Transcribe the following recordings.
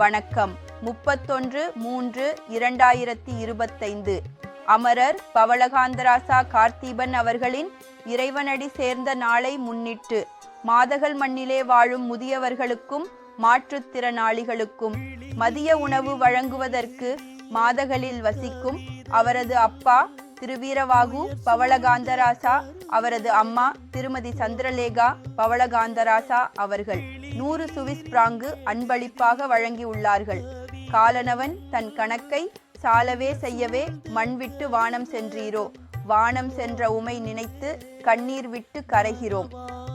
வணக்கம். முப்பத்தொன்று மூன்று இரண்டாயிரத்தி இருபத்தைந்து. அமரர் பவளகாந்தராசா கார்த்திபன் அவர்களின் இறைவனடி சேர்ந்த நாளை முன்னிட்டு மாதகள் மண்ணிலே வாழும் முதியவர்களுக்கும் மாற்றுத்திறனாளிகளுக்கும் மதிய உணவு வழங்குவதற்கு மாதகளில் வசிக்கும் அவரது அப்பா திருவீரவாகு பவளகாந்தராசா அவரது அம்மா திருமதி சந்திரலேகா பவளகாந்தராசா அவர்கள். நூறு சுவிஸ் பிராங்கு அன்பளிப்பாக வழங்கியுள்ளார்கள். காலனவன் தன் கணக்கை சாலவே செய்யவே மண் விட்டு வானம் சென்றீரோ? வானம் சென்ற உமை நினைத்து கண்ணீர் விட்டு கரைகிறோம்.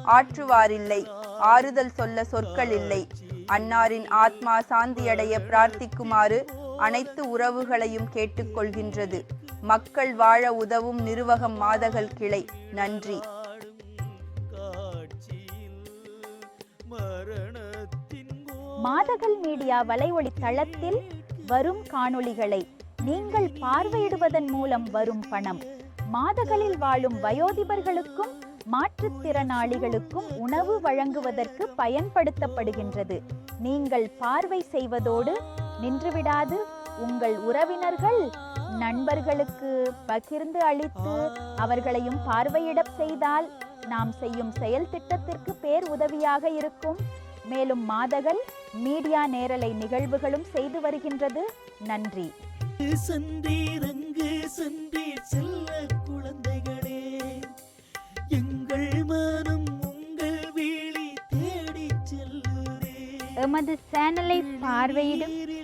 ஆற்றுவாரில்லை ஆறுதல் சொல்ல சொற்கள் இல்லை. அன்னாரின் ஆத்மா சாந்தியடைய பிரார்த்திக்குமாறு அனைத்து உறவுகளையும் கேட்டுக்கொள்கின்றது. மக்கள் வாழ உதவும் நிர்வகம் மாதகள் கிளை. நன்றி. மாதகள் மீடியா வலைஒளி தளத்தில் வரும் காணொளிகளை நீங்கள் பார்வையிடுவதன் மூலம் வரும் பணம். மாதகளில் வாழும் வயோதிபர்களுக்கும் மாற்றுத்திறனாளிகளுக்கும் உணவு வழங்குவதற்கு பயன்படுத்தப்படுகின்றது. நீங்கள் பார்வை செய்வதோடு நின்றுவிடாது. உங்கள் உறவினர்கள் நண்பர்களுக்கு பகிர்ந்து அளித்து அவர்களையும் பார்வையிடப் செய்தால் நாம் செய்யும் செயல் திட்டத்திற்கு பேர் உதவியாக இருக்கும். மேலும் மாதகள் மீடியா நேரலை நிகழ்வுகளும் செய்து வருகின்றது. நன்றி. சென்றீரங்கு சென்றீர் செல்ல குழந்தைகளே. எங்கள் மனம் உங்கள் வீழி தேடி செல்லுதே எமது சேனலை பார்வையிடும்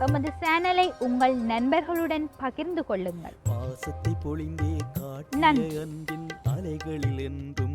எமது சேனலை உங்கள் நண்பர்களுடன் பகிர்ந்து கொள்ளுங்கள் பாசத்தை பொழிந்தே காட்டிய. அன்பின் அலைகளில் என்றும்